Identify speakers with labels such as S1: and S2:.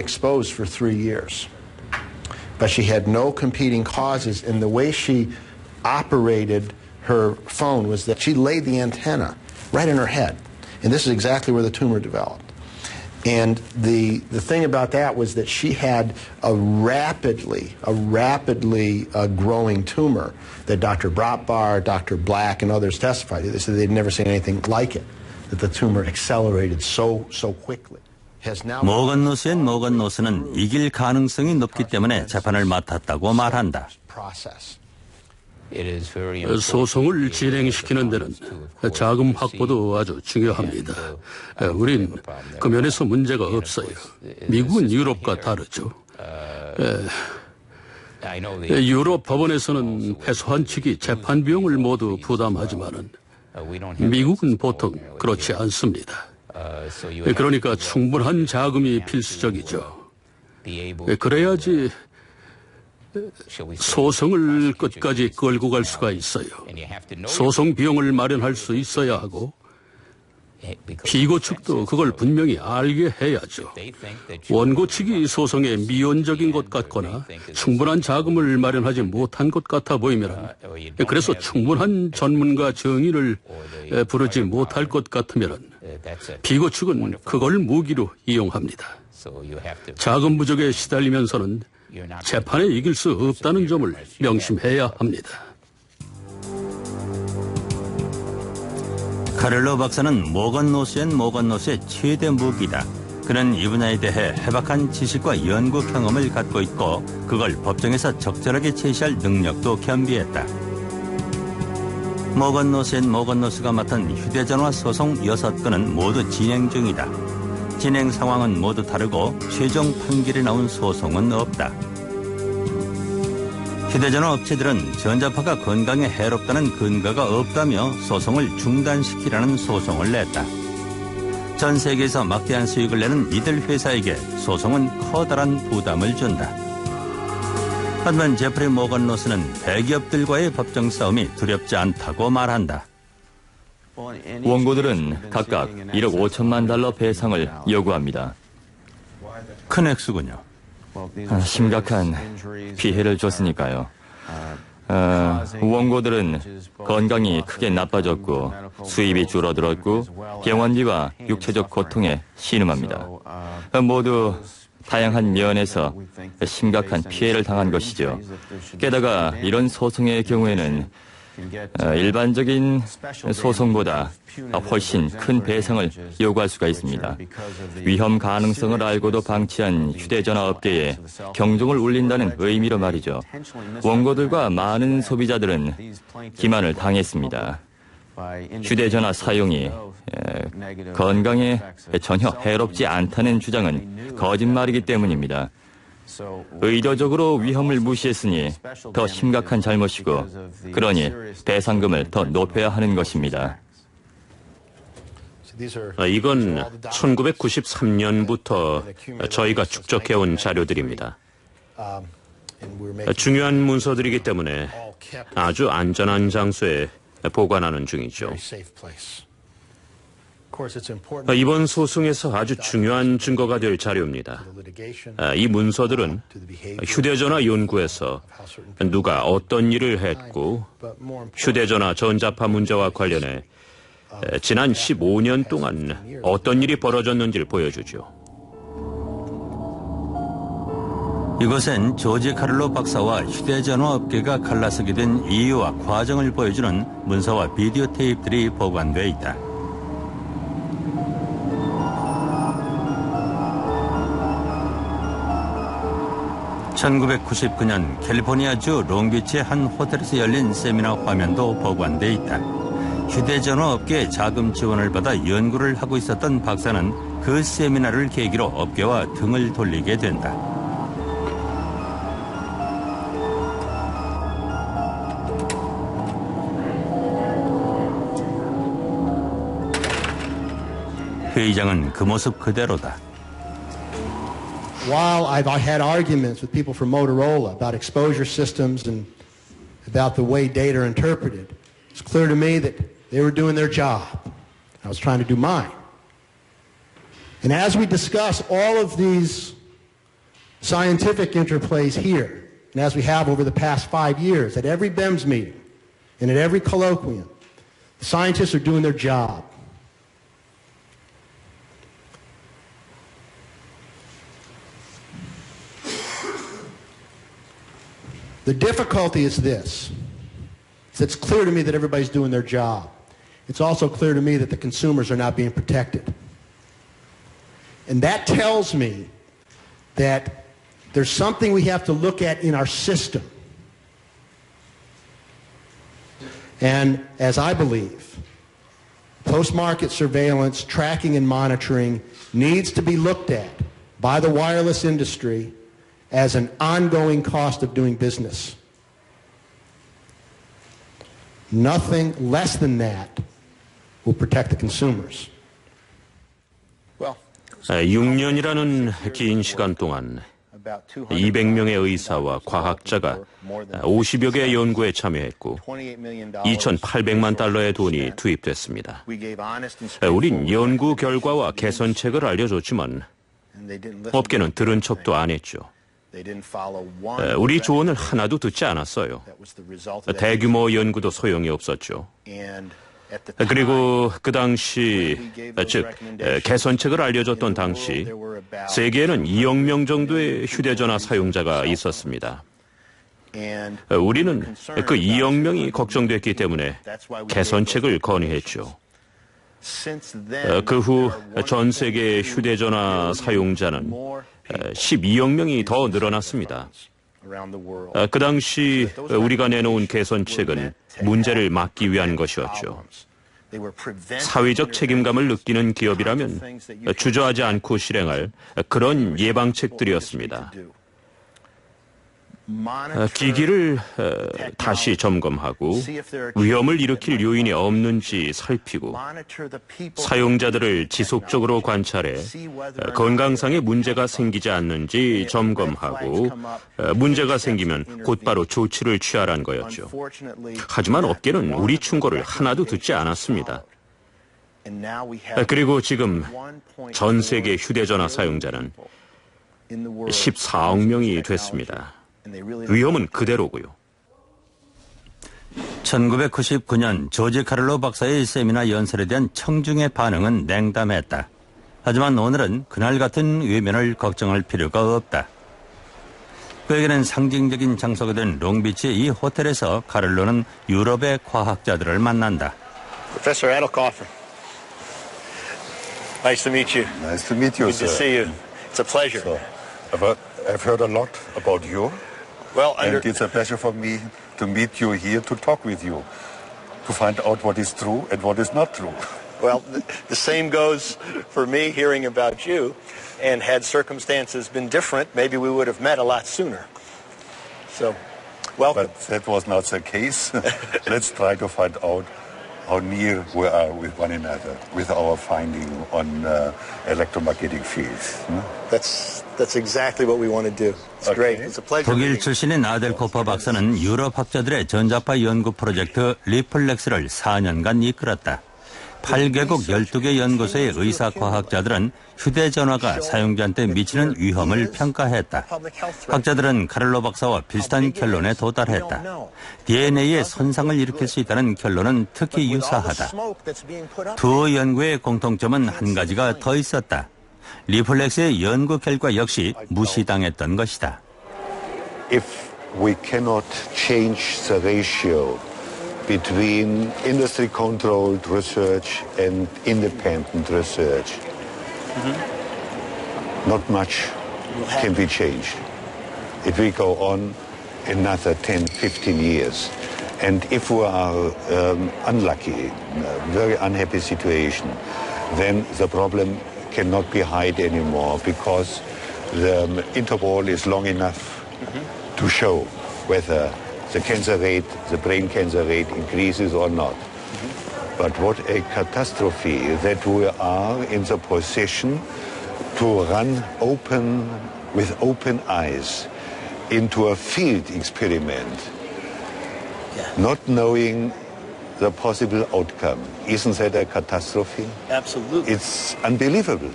S1: exposed for three years. But she had no competing causes, and the way she operated her phone was that she laid the antenna right in her head. And this is exactly where the tumor developed. And the, the thing about that was that she had a rapidly, a rapidly uh, growing tumor that Dr. Bratbar, Dr. Black, and others testified. To they said they'd never seen anything like it, that the tumor accelerated so, so quickly.
S2: 모건 노스앤 모건 노스는 이길 가능성이 높기 때문에 재판을 맡았다고 말한다.
S3: 소송을 진행시키는 데는 자금 확보도 아주 중요합니다. 우린 그 면에서 문제가 없어요. 미국은 유럽과 다르죠. 에, 유럽 법원에서는 패소한 측이 재판 비용을 모두 부담하지만은 미국은 보통 그렇지 않습니다. 그러니까 충분한 자금이 필수적이죠. 그래야지 소송을 끝까지 끌고 갈 수가 있어요. 소송 비용을 마련할 수 있어야 하고 피고 측도 그걸 분명히 알게 해야죠. 원고 측이 소송에 미온적인 것 같거나 충분한 자금을 마련하지 못한 것 같아 보이면 그래서 충분한 전문가 정의를 부르지 못할 것 같으면 피고 측은 그걸 무기로 이용합니다. 자금 부족에 시달리면서는 재판에 이길 수 없다는 점을 명심해야 합니다.
S2: 카를로 박사는 모건 노스앤 모건 노스의 최대 무기다. 그는 이 분야에 대해 해박한 지식과 연구 경험을 갖고 있고 그걸 법정에서 적절하게 제시할 능력도 겸비했다. 모건 노스앤 모건 노스가 맡은 휴대전화 소송 6건은 모두 진행 중이다. 진행 상황은 모두 다르고 최종 판결이 나온 소송은 없다. 휴대전화 업체들은 전자파가 건강에 해롭다는 근거가 없다며 소송을 중단시키라는 소송을 냈다. 전 세계에서 막대한 수익을 내는 이들 회사에게 소송은 커다란 부담을 준다. 하지만 제프리 모건 로스는 대기업들과의 법정 싸움이 두렵지 않다고 말한다.
S4: 원고들은 각각 1억 5천만 달러 배상을 요구합니다.
S2: 큰 액수군요.
S4: 아, 심각한 피해를 줬으니까요. 어, 원고들은 건강이 크게 나빠졌고 수입이 줄어들었고 병원비와 육체적 고통에 신음합니다. 어, 모두 다양한 면에서 심각한 피해를 당한 것이죠. 게다가 이런 소송의 경우에는 어, 일반적인 소송보다 훨씬 큰 배상을 요구할 수가 있습니다. 위험 가능성을 알고도 방치한 휴대전화 업계에 경종을 울린다는 의미로 말이죠. 원고들과 많은 소비자들은 기만을 당했습니다. 휴대전화 사용이 건강에 전혀 해롭지 않다는 주장은 거짓말이기 때문입니다. 의도적으로 위험을 무시했으니 더 심각한 잘못이고 그러니 배상금을 더 높여야 하는 것입니다.
S5: 아, 이건 1993년부터 저희가 축적해온 자료들입니다. 중요한 문서들이기 때문에 아주 안전한 장소에 보관하는 중이죠. 아, 이번 소송에서 아주 중요한 증거가 될 자료입니다. 아, 이 문서들은 휴대전화 연구에서 누가 어떤 일을 했고 휴대전화 전자파 문제와 관련해 지난 15년 동안 어떤 일이 벌어졌는지를 보여주죠.
S2: 이곳엔 조지 카를로 박사와 휴대전화 업계가 갈라서게 된 이유와 과정을 보여주는 문서와 비디오 테이프들이 보관돼 있다. 1999년 캘리포니아주 롱비치의 한 호텔에서 열린 세미나 화면도 보관돼 있다. 휴대전화 업계에 자금 지원을 받아 연구를 하고 있었던 박사는 그 세미나를 계기로 업계와 등을 돌리게 된다. 회의장은 그 모습 그대로다.
S1: While I've had arguments with people from Motorola about exposure systems and about the way data are interpreted, it's clear to me that they were doing their job. I was trying to do mine. And as we discuss all of these Scientific interplays here, and as we have over the past five years, at every BEMS meeting and at every colloquium, the scientists are doing their job. The difficulty is this. It's clear to me that everybody's doing their job. It's also clear to me that the consumers are not being protected. And that tells me that there's something we have to look at in our system. And as I believe, post-market surveillance, tracking and monitoring needs to be looked at by the wireless industry as an ongoing cost of doing business. Nothing less than that will protect the consumers.
S5: 아, 6년이라는 긴 시간 동안 200명의 의사와 과학자가 50여 개의 연구에 참여했고 2,800만 달러의 돈이 투입됐습니다. 우린 연구 결과와 개선책을 알려줬지만 업계는 들은 척도 안 했죠. 우리 조언을 하나도 듣지 않았어요. 대규모 연구도 소용이 없었죠. 그리고 그 당시, 즉, 개선책을 알려줬던 당시, 세계에는 2억 명 정도의 휴대전화 사용자가 있었습니다. 우리는 그 2억 명이 걱정됐기 때문에 개선책을 건의했죠. 그 후 전 세계 휴대전화 사용자는 12억 명이 더 늘어났습니다. 그 당시 우리가 내놓은 개선책은 문제를 막기 위한 것이었죠. 사회적 책임감을 느끼는 기업이라면 주저하지 않고 실행할 그런 예방책들이었습니다. 기기를 다시 점검하고 위험을 일으킬 요인이 없는지 살피고 사용자들을 지속적으로 관찰해 건강상의 문제가 생기지 않는지 점검하고 문제가 생기면 곧바로 조치를 취하라는 거였죠. 하지만 업계는 우리 충고를 하나도 듣지 않았습니다. 그리고 지금 전 세계 휴대전화 사용자는 14억 명이 됐습니다. 위험은 그대로고요.
S2: 1999년 조지 카를로 박사의 세미나 연설에 대한 청중의 반응은 냉담했다. 하지만 오늘은 그날 같은 외면을 걱정할 필요가 없다. 그에게는 상징적인 장소가 된 롱비치의 이 호텔에서 카를로는 유럽의 과학자들을 만난다.
S6: Professor Adelkoffer. Nice to meet you.
S7: Nice to meet you,
S6: Good to
S7: sir.
S6: see you. It's a pleasure.
S7: So, I've heard a lot about you,
S6: Well,
S7: and
S6: under,
S7: it's a pleasure for me to meet you here to talk with you, to find out what is true and what is not true.
S6: well, the same goes for me hearing about you. And had circumstances been different, maybe we would have met a lot sooner. So, welcome.
S7: But that was not the case. Let's try to find out how near we are with one another with our finding on uh, electromagnetic fields. hmm?
S6: That's that's exactly what we want to do. It's
S7: Okay.
S6: great. It's a pleasure.
S2: 독일. 출신인 아델 코퍼 박사는 유럽 학자들의 전자파 연구 프로젝트 리플렉스를 4년간 이끌었다. 8개국 12개 연구소의 의사 과학자들은 휴대전화가 사용자한테 미치는 위험을 평가했다. 학자들은 카를로 박사와 비슷한 결론에 도달했다. DNA에 손상을 일으킬 수 있다는 결론은 특히 유사하다. 두 연구의 공통점은 한 가지가 더 있었다. 리플렉스의 연구 결과 역시 무시당했던 것이다.
S7: if we cannot change the ratio between industry controlled research and independent research, not much can be changed. It will go on another 10, 15 years. And if we are um, unlucky, in a very unhappy situation, then the problem cannot be hide anymore because the um, interval is long enough to show whether the cancer rate, the brain cancer rate increases or not. But what a catastrophe that we are in the position to run open, with open eyes, into a field experiment, not knowing the possible outcome. Isn't that a catastrophe?
S6: Absolutely.
S7: It's unbelievable.